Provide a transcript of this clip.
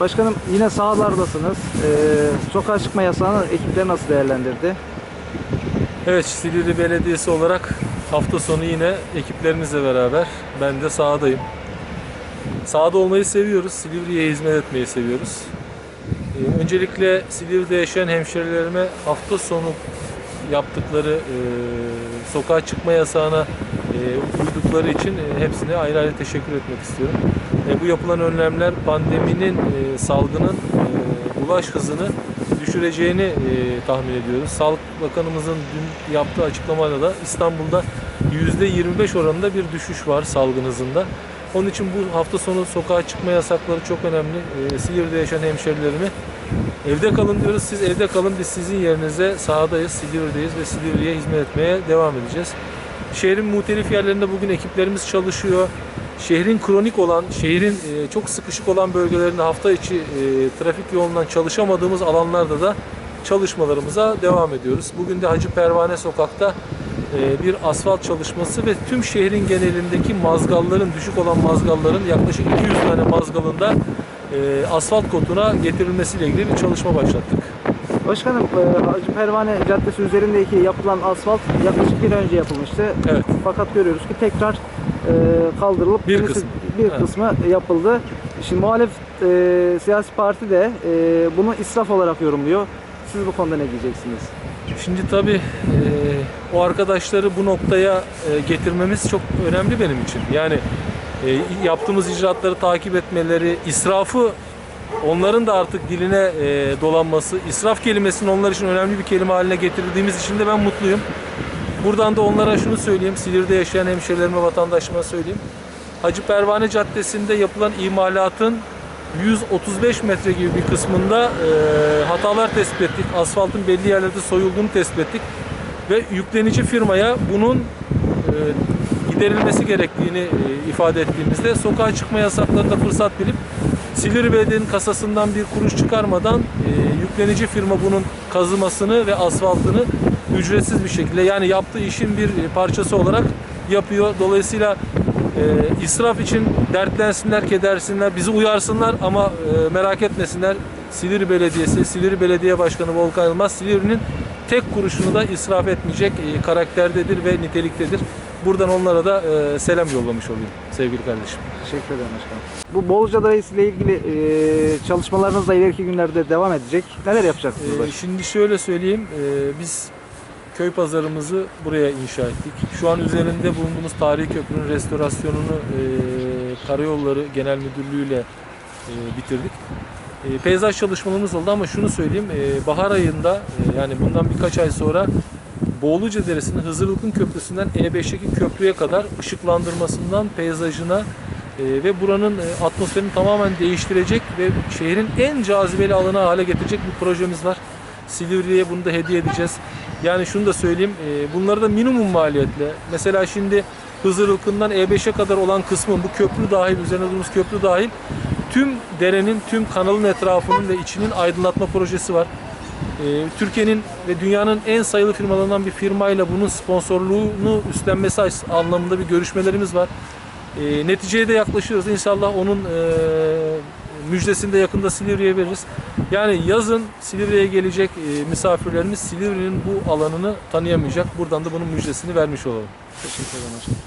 Başkanım yine sahalardasınız. Ee, sokağa çıkma yasağını ekipler nasıl değerlendirdi? Evet, Silivri Belediyesi olarak hafta sonu yine ekiplerimizle beraber ben de sahadayım. Sahada olmayı seviyoruz, Silivri'ye hizmet etmeyi seviyoruz. Ee, öncelikle Silivri'de yaşayan hemşerilerime hafta sonu yaptıkları e, sokağa çıkma yasağına e, uydukları için e, hepsine ayrı ayrı teşekkür etmek istiyorum. E, bu yapılan önlemler pandeminin, e, salgının e, ulaş hızını düşüreceğini e, tahmin ediyoruz. Sağlık Bakanımızın dün yaptığı açıklamayla da İstanbul'da %25 oranında bir düşüş var salgın hızında. Onun için bu hafta sonu sokağa çıkma yasakları çok önemli. E, Silivri'de yaşayan hemşerilerimi evde kalın diyoruz. Siz evde kalın. Biz sizin yerinize sahadayız, Silivri'deyiz ve Silivri'ye hizmet etmeye devam edeceğiz. Şehrin muhtelif yerlerinde bugün ekiplerimiz çalışıyor. Şehrin kronik olan, şehrin e, çok sıkışık olan bölgelerinde hafta içi e, trafik yoğunluğundan çalışamadığımız alanlarda da çalışmalarımıza devam ediyoruz. Bugün de Hacı Pervane Sokak'ta e, bir asfalt çalışması ve tüm şehrin genelindeki mazgalların, düşük olan mazgalların yaklaşık 200 tane mazgalında e, asfalt kotuna getirilmesiyle ilgili bir çalışma başlattık. Başkanım e, Hacı Pervane Caddesi üzerindeki yapılan asfalt yaklaşık bir önce yapılmıştı. Evet. Fakat görüyoruz ki tekrar kaldırılıp Bir kısmı. bir Evet. kısmı yapıldı. Şimdi muhalef e, siyasi parti de e, bunu israf olarak yorumluyor. Siz bu konuda ne diyeceksiniz? Şimdi tabii e, o arkadaşları bu noktaya e, getirmemiz çok önemli benim için. Yani e, yaptığımız icraatları takip etmeleri, israfı onların da artık diline e, dolanması, israf kelimesini onlar için önemli bir kelime haline getirdiğimiz için de ben mutluyum. Buradan da onlara şunu söyleyeyim, Silivri'de yaşayan hemşehrilerime, vatandaşıma söyleyeyim. Hacı Pervane Caddesi'nde yapılan imalatın 135 metre gibi bir kısmında e, hatalar tespit ettik. Asfaltın belli yerlerde soyulduğunu tespit ettik. Ve yüklenici firmaya bunun e, giderilmesi gerektiğini e, ifade ettiğimizde sokağa çıkma yasaklarında fırsat bilip Silivri Belediye'nin kasasından bir kuruş çıkarmadan e, yüklenici firma bunun kazımasını ve asfaltını ücretsiz bir şekilde yani yaptığı işin bir parçası olarak yapıyor. Dolayısıyla e, israf için dertlensinler, kedersinler, bizi uyarsınlar ama e, merak etmesinler. Silivri Belediyesi, Silivri Belediye Başkanı Volkan Yılmaz Silivri'nin tek kuruşunu da israf etmeyecek e, karakterdedir ve niteliktedir. Buradan onlara da e, selam yollamış olayım sevgili kardeşim. Teşekkür ederim başkanım. Bu Boluca Dayısı ile ilgili e, çalışmalarınız da ileriki günlerde devam edecek. Neler yapacaksınız başkanım? şimdi şöyle söyleyeyim, ee, biz köy pazarımızı buraya inşa ettik. Şu an üzerinde bulunduğumuz tarihi köprünün restorasyonunu ee, Karayolları Genel Müdürlüğü ile ee, bitirdik. Ee, peyzaj çalışmalarımız oldu ama şunu söyleyeyim, ee, bahar ayında ee, yani bundan birkaç ay sonra Boğuluca Deresi'nin Hızırlıkın Köprüsü'nden E5'teki köprüye kadar ışıklandırmasından peyzajına ee, ve buranın e, atmosferini tamamen değiştirecek ve şehrin en cazibeli alanı hale getirecek bir projemiz var. Silivri'ye bunu da hediye edeceğiz. Yani şunu da söyleyeyim, e, bunları da minimum maliyetle, mesela şimdi Hızırlık'ından E5'e kadar olan kısmı, bu köprü dahil, üzerine durduğumuz köprü dahil, tüm derenin, tüm kanalın etrafının ve içinin aydınlatma projesi var. Ee, Türkiye'nin ve dünyanın en sayılı firmalarından bir firmayla bunun sponsorluğunu üstlenmesi anlamında bir görüşmelerimiz var. Ee, neticeye de yaklaşıyoruz. İnşallah onun e, müjdesini de yakında Silivri'ye veririz. Yani yazın Silivri'ye gelecek e, misafirlerimiz Silivri'nin bu alanını tanıyamayacak. Buradan da bunun müjdesini vermiş olalım. Teşekkür ederim başkanım.